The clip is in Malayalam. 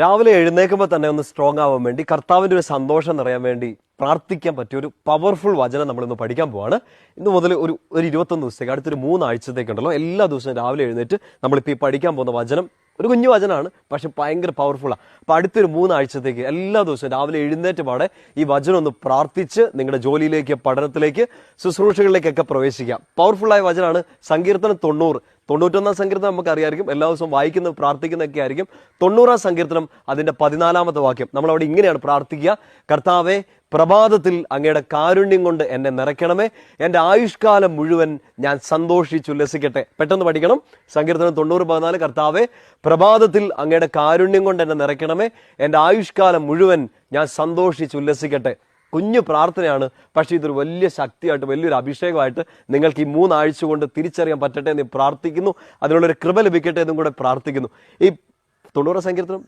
രാവിലെ എഴുന്നേൽക്കുമ്പോൾ തന്നെ ഒന്ന് സ്ട്രോങ് ആവാൻ വേണ്ടി കർത്താവിന്റെ ഒരു സന്തോഷം നിറയാൻ വേണ്ടി പ്രാർത്ഥിക്കാൻ പറ്റിയ ഒരു പവർഫുൾ വചനം നമ്മളിന്ന് പഠിക്കാൻ പോവാണ്. ഇന്ന് മുതൽ ഒരു ഒരു ഇരുപത്തൊന്ന് ദിവസത്തേക്ക് അടുത്തൊരു മൂന്നാഴ്ചത്തേക്കുണ്ടല്ലോ എല്ലാ ദിവസവും രാവിലെ എഴുന്നേറ്റ് നമ്മളിപ്പോൾ ഈ പഠിക്കാൻ പോകുന്ന വചനം ഒരു കുഞ്ഞു വചനമാണ് പക്ഷെ ഭയങ്കര പവർഫുള്ളാണ് അപ്പോൾ അടുത്തൊരു മൂന്നാഴ്ചത്തേക്ക് എല്ലാ ദിവസവും രാവിലെ എഴുന്നേറ്റ് പാടെ ഈ വചനം ഒന്ന് പ്രാർത്ഥിച്ച് നിങ്ങളുടെ ജോലിയിലേക്ക് പഠനത്തിലേക്ക് ശുശ്രൂഷകളിലേക്കൊക്കെ പ്രവേശിക്കാം. പവർഫുള്ളായ വചനമാണ് സങ്കീർത്തനം തൊണ്ണൂറ്. തൊണ്ണൂറ്റൊന്നാം സങ്കീർത്തനം നമുക്ക് അറിയായിരിക്കും എല്ലാ ദിവസവും വായിക്കുന്ന പ്രാർത്ഥിക്കുന്നൊക്കെ ആയിരിക്കും. തൊണ്ണൂറാം സങ്കീർത്തനം അതിന്റെ പതിനാലാമത്തെ വാക്യം. നമ്മൾ അവിടെ ഇങ്ങനെയാണ് പ്രാർത്ഥിക്കുക. കർത്താവെ പ്രഭാതത്തിൽ അങ്ങയുടെ കാരുണ്യം കൊണ്ട് എന്നെ നിറയ്ക്കണമേ. എന്റെ ആയുഷ്കാലം മുഴുവൻ ഞാൻ സന്തോഷിച്ചുല്ലസിക്കട്ടെ പെട്ടെന്ന് പഠിക്കണം. സങ്കീർത്തനം തൊണ്ണൂറ് പതിനാല്. കർത്താവെ പ്രഭാതത്തിൽ അങ്ങയുടെ കാരുണ്യം കൊണ്ട് എന്നെ നിറയ്ക്കണമേ. എന്റെ ആയുഷ്കാലം മുഴുവൻ ഞാൻ സന്തോഷിച്ചുല്ലസിക്കട്ടെ കുഞ്ഞു പ്രാർത്ഥനയാണ്. പക്ഷേ ഇതൊരു വലിയ ശക്തിയായിട്ട് വലിയൊരു അഭിഷേകമായിട്ട് നിങ്ങൾക്ക് ഈ മൂന്നാഴ്ച കൊണ്ട് തിരിച്ചറിയാൻ പറ്റട്ടെ എന്ന് പ്രാർത്ഥിക്കുന്നു. അതിനുള്ളൊരു കൃപ ലഭിക്കട്ടെ എന്നും കൂടെ പ്രാർത്ഥിക്കുന്നു. ഈ തൊണ്ണൂറ് സങ്കീർത്തനം